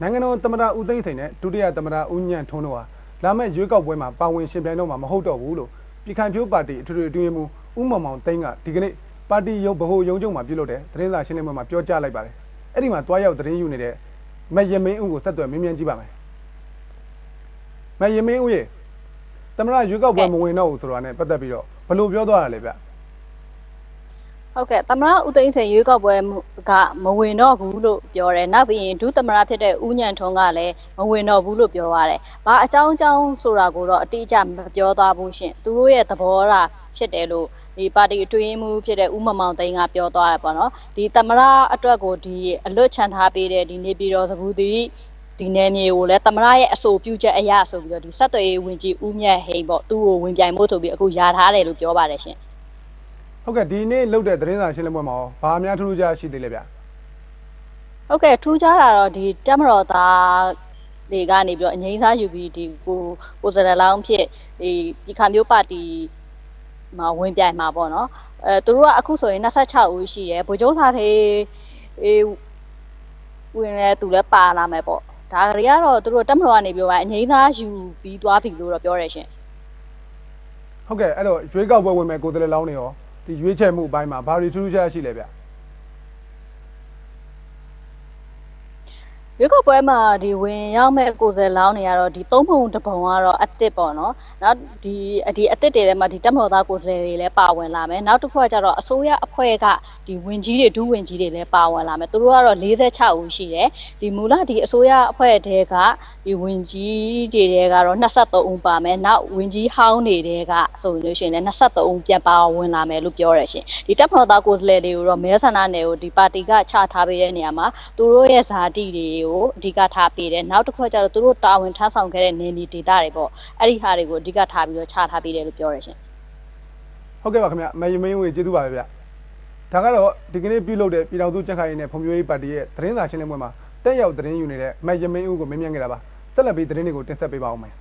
နိုင်ငံတော်သမ္မတဦးသိန်းစိန်နဲ့ဒုတိယသမ္မတဦးညံ့ထွန်းတို့ဟာလာမယ့်ရွေးကောက်ပွဲမှာပါဝင်ရှင်ပြိုင်တော့မှာမဟုတ်တော့ဘူးလို့ပြည်ခိုင်ဖြိုးပါတီအထွေထွေအတွင်းရေးမှူးဦးမောင်မောင်သိန်းကဒီကနေ့ပါတီရုံးဗဟိုရုံးချုပ်မှာပြုလုပ်တဲ့သတင်းစာရှင်းလင်းပွဲမှာပြောကြားလိုက်ပါတယ်။အဲ့ဒီမှာတွားရောက်သတင်းယူနေတဲ့မယမင်းဦးကိုဆက်သွယ်မေးမြန်းကြည့်ပါမယ်။မယမင်းဦးရေသမ္မတရွေးကောက်ပွဲမဝင်တော့ဘူးဆိုတာနဲ့ပတ်သက်ပြီးတော့ဘယ်လိုပြောသွားတာလဲဗျ။ ဟုတ်ကဲ့သမရဦးသိန်းစိန်ရွေးကောက်ပွဲကမဝင်တော့ဘူးလို့ပြောတယ်နောက်ပြီးရင်ဒုသမရဖြစ်တဲ့ဦးညံထွန်းကလည်းမဝင်တော့ဘူးလို့ပြောရတယ်။ဘာအကြောင်းအကြောင်းဆိုတာကိုတော့အတိအကျမပြောသွားဘူးရှင်။သူတို့ရဲ့သဘောထားဖြစ်တယ်လို့ဒီပါတီအတွင်းမှုဖြစ်တဲ့ဦးမမောင်သိန်းကပြောသွားတယ်ပေါ့နော်။ဒီသမရအတွက်ကိုဒီအလွတ်ချန်ထားပေးတဲ့ဒီနေပြည်တော်သဘူတိဒီနယ်မြေကိုလည်းသမရရဲ့အဆိုပြုချက်အရဆိုပြီးတော့ဒီဆက်သွယ်ရေးဝင်ကြီးဦးမြတ်ဟိန်ပေါ့သူ့ကိုဝင်ပြိုင်ဖို့ဆိုပြီးအခုယာထားတယ်လို့ပြောပါတယ်ရှင်။ ဟုတ်ကဲ့ဒီနေ့လုပ်တဲ့သတင်းစာရှင်းလင်းပွဲမှာရောဘာအများထူးထူးခြားရှိသေးလဲဗျဟုတ်ကဲ့ထူးခြားတာတော့ဒီတက်မတော်သားတွေကနေပြီးတော့အငိမ့်စားယူပြီးဒီကိုကိုစရလောင်းဖြစ်ဒီဒီခါမျိုးပါတီမှာဝင်ပြိုင်မှာပေါ့နော်အဲသူတို့ကအခုဆိုရင်26ဦးရှိရယ်ဗိုလ်ချုပ်လာသေးအေးဝင်လဲသူလည်းပါလာမယ်ပေါ့ဒါတွေကတော့သူတို့တက်မတော်ကနေပြီးတော့အငိမ့်သားယူပြီးသွားပြီလို့တော့ပြောရရှင်ဟုတ်ကဲ့အဲ့တော့ရွေးကောက်ပွဲဝင်မဲ့ကိုယ်စားလှယ်လောင်းတွေရော ဒီရွေးချယ်မှုအပိုင်းမှာဘာတွေထူးထူးခြားခြားရှိလဲဗျ ရွေးကောက်ပွဲမှာဒီဝင်ရောက်မဲ့ကိုယ်စားလောင်းတွေကတော့ဒီသုံးပုံတစ်ပုံကတော့အစ်စ်ပေါ့နော်နောက်ဒီဒီအစ်စ်တွေထဲမှာဒီတက်မော်သားကိုယ်စားတွေလည်းပါဝင်လာမယ်နောက်တစ်ခုကကျတော့အစိုးရအဖွဲ့ကဒီဝင်ကြီးတွေဒုဝင်ကြီးတွေလည်းပါဝင်လာမယ်သူတို့ကတော့46ဦးရှိတယ်ဒီမူလဒီအစိုးရအဖွဲ့တဲကဒီဝင်ကြီးတွေတဲကတော့23ဦးပါမယ်နောက်ဝင်ကြီးဟောင်းတွေတဲကဆိုလို့ရှိရင်လည်း23ဦးပြန်ပါဝင်လာမယ်လို့ပြောရရှင်ဒီတက်မော်သားကိုယ်စားတွေကိုတော့မဲဆန္ဒနယ်ကိုဒီပါတီကချထားပေးတဲ့နေရာမှာသူတို့ရဲ့ဇာတိတွေကိုအဓိကထားပေးတယ်နောက်တစ်ခုကကျတော့သူတို့တာဝန်ထမ်းဆောင်ခဲ့တဲ့နေနေဒေတာတွေပေါ့အဲ့ဒီဟာတွေကိုအဓိကထားပြီးတော့ခြာထားပေးတယ်လို့ပြောရရှင်ဟုတ်ကဲ့ပါခင်ဗျမယမင်းဝေကျေးဇူးပါပဲဗျဒါကတော့ဒီကနေ့ပြုလုပ်တဲ့ပြည်တော်စုကြက်ခိုင်ရေးနဲ့ဖွံ့ဖြိုးရေးပါတီရဲ့သတင်းစာရှင်းလင်းပွဲမှာတက်ရောက်သတင်းယူနေတဲ့မယမင်းဦးကိုမေးမြန်းခဲ့တာပါဆက်လက်ပြီးသတင်းတွေကိုတင်ဆက်ပေးပါဦးမယ်